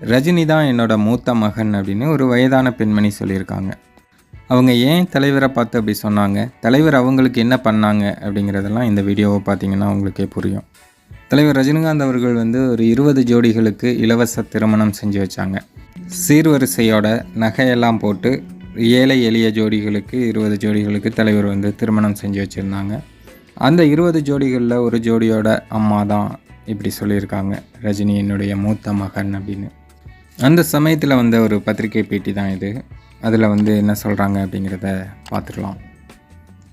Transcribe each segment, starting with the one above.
ரஜினி தான் என்னோட மூத்த மகன் அப்படின்னு ஒரு வயதான பெண்மணி சொல்லியிருக்காங்க. அவங்க ஏன் தலைவரை பார்த்து அப்படி சொன்னாங்க? தலைவர் அவங்களுக்கு என்ன பண்ணாங்க? அப்படிங்கிறதெல்லாம் இந்த வீடியோவை பார்த்தீங்கன்னா உங்களுக்கே புரியும். தலைவர் ரஜினிகாந்த் அவர்கள் வந்து ஒரு இருபது ஜோடிகளுக்கு இலவச திருமணம் செஞ்சு வச்சாங்க. சீர்வரிசையோட நகையெல்லாம் போட்டு ஏழை எளிய ஜோடிகளுக்கு இருபது ஜோடிகளுக்கு தலைவர் வந்து திருமணம் செஞ்சு வச்சுருந்தாங்க. அந்த இருபது ஜோடிகளில் ஒரு ஜோடியோட அம்மா தான் இப்படி சொல்லியிருக்காங்க. ரஜினி என்னுடைய மூத்த மகன் அப்படின்னு. அந்த சமயத்தில் வந்த ஒரு பத்திரிகை பேட்டி தான் இது. அதில் வந்து என்ன சொல்கிறாங்க அப்படிங்கிறத பார்த்துடலாம்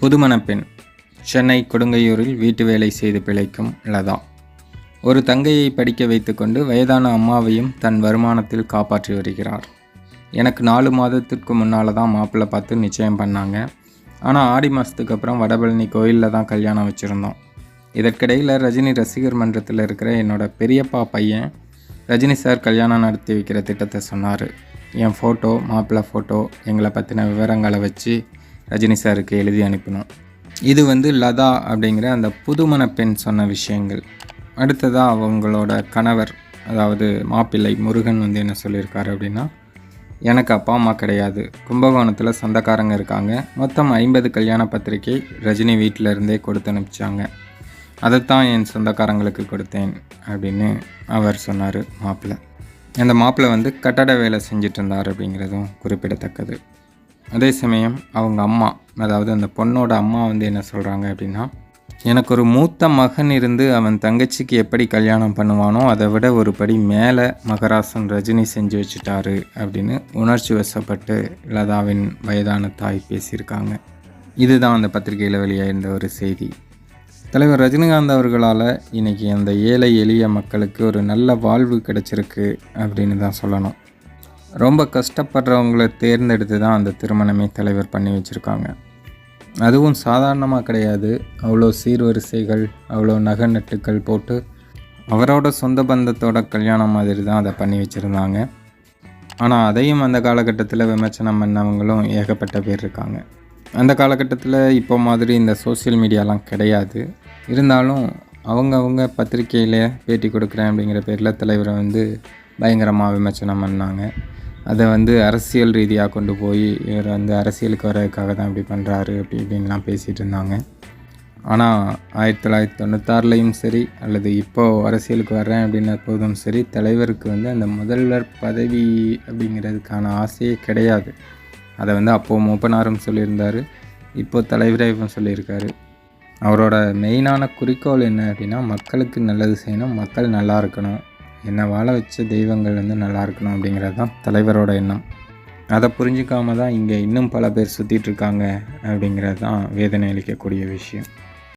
புதுமண பெண் சென்னை கொடுங்கையூரில் வீட்டு வேலை செய்து பிழைக்கும் லதா. ஒரு தங்கையை படிக்க வைத்துக்கொண்டு வயதான அம்மாவையும் தன் வருமானத்தில் காப்பாற்றி வருகிறார். எனக்கு நாலு மாதத்திற்கு முன்னால் தான் மாப்பிள்ளை பார்த்து நிச்சயம் பண்ணாங்க. ஆனால் ஆடி மாதத்துக்கு அப்புறம் வடபழனி கோயிலில் தான் கல்யாணம் வச்சுருந்தோம். இதற்கிடையில் ரஜினி ரசிகர் மன்றத்தில் இருக்கிற என்னோட பெரியப்பா பையன் ரஜினி சார் கல்யாணம் நடத்தி வைக்கிற திட்டத்தை சொன்னார். என் ஃபோட்டோ மாப்பிள்ளை ஃபோட்டோ எங்களை பற்றின விவரங்களை வச்சு ரஜினி சாருக்கு எழுதி அனுப்பினோம். இது வந்து லதா அப்படிங்கிற அந்த புதுமண பெண் சொன்ன விஷயங்கள். அடுத்ததாக அவங்களோட கணவர் அதாவது மாப்பிள்ளை முருகன் வந்து என்ன சொல்லியிருக்காரு அப்படின்னா எனக்கு அப்பா அம்மா கிடையாது. கும்பகோணத்தில் சொந்தக்காரங்க இருக்காங்க. மொத்தம் ஐம்பது கல்யாண பத்திரிக்கை ரஜினி வீட்டில் இருந்தே கொடுத்து அனுப்பிச்சாங்க. அதைத்தான் என் சொந்தக்காரங்களுக்கு கொடுத்தேன் அப்படின்னு அவர் சொன்னார் மாப்பிள்ளை. அந்த மாப்பிள்ளை வந்து கட்டட வேலை செஞ்சுட்டு இருந்தார் அப்படிங்கிறதும் குறிப்பிடத்தக்கது. அதே சமயம் அவங்க அம்மா அதாவது அந்த பொண்ணோட அம்மா வந்து என்ன சொல்கிறாங்க அப்படின்னா எனக்கு ஒரு மூத்த மகன் இருந்து அவன் தங்கச்சிக்கு எப்படி கல்யாணம் பண்ணுவானோ அதை விட ஒரு படி மேலே மகராசன் ரஜினி செஞ்சு வச்சுட்டாரு அப்படின்னு உணர்ச்சி வசப்பட்டு லதாவின் வயதான தாய் பேசியிருக்காங்க. இதுதான் அந்த பத்திரிகையில் வெளியாயிருந்த ஒரு செய்தி. தலைவர் ரஜினிகாந்த் அவர்களால் இன்றைக்கி அந்த ஏழை எளிய மக்களுக்கு ஒரு நல்ல வாழ்வு கிடச்சிருக்கு அப்படின்னு தான் சொல்லணும். ரொம்ப கஷ்டப்படுறவங்கள தேர்ந்தெடுத்து தான் அந்த திருமணமே தலைவர் பண்ணி வச்சுருக்காங்க. அதுவும் சாதாரணமாக கிடையாது. அவ்வளோ சீர்வரிசைகள் அவ்வளோ நகை நட்டுக்கள் போட்டு அவரோட சொந்த பந்தத்தோட கல்யாணம் மாதிரி தான் அதை பண்ணி வச்சுருந்தாங்க. ஆனால் அதையும் அந்த காலகட்டத்தில் விமர்சனம் பண்ணவங்களும் ஏகப்பட்ட பேர் இருக்காங்க. அந்த காலகட்டத்தில் இப்போ மாதிரி இந்த சோஷியல் மீடியாலாம் கிடையாது. இருந்தாலும் அவங்கவுங்க பத்திரிக்கையில் பேட்டி கொடுக்குறேன் அப்படிங்கிற பேரில் தலைவரை வந்து பயங்கரமாக விமர்சனம் பண்ணாங்க. அதை வந்து அரசியல் ரீதியாக கொண்டு போய் இவர் வந்து அரசியலுக்கு வர்றதுக்காக தான் இப்படி பண்ணுறாரு அப்படி இப்படின்லாம் பேசிகிட்டு இருந்தாங்க. ஆனால் ஆயிரத்தி தொள்ளாயிரத்தி தொண்ணூத்தாறுலையும் சரி அல்லது இப்போது அரசியலுக்கு வர்றேன் அப்படின்ன போதும் சரி தலைவருக்கு வந்து அந்த முதல்வர் பதவி அப்படிங்கிறதுக்கான ஆசையே கிடையாது. அதை வந்து அப்போது மூப்பனாரும் சொல்லியிருந்தார் இப்போது தலைவரே இவன் சொல்லியிருக்காரு. அவரோட மெயினான குறிக்கோள் என்ன அப்படின்னா மக்களுக்கு நல்லது செய்யணும் மக்கள் நல்லா இருக்கணும். என்னை வாழ வச்ச தெய்வங்கள் வந்து நல்லா இருக்கணும் அப்படிங்கிறது தான் தலைவரோட எண்ணம். அதை புரிஞ்சுக்காம தான் இங்கே இன்னும் பல பேர் சுற்றிட்டு இருக்காங்க அப்படிங்கிறது தான் வேதனை அளிக்கக்கூடிய விஷயம்.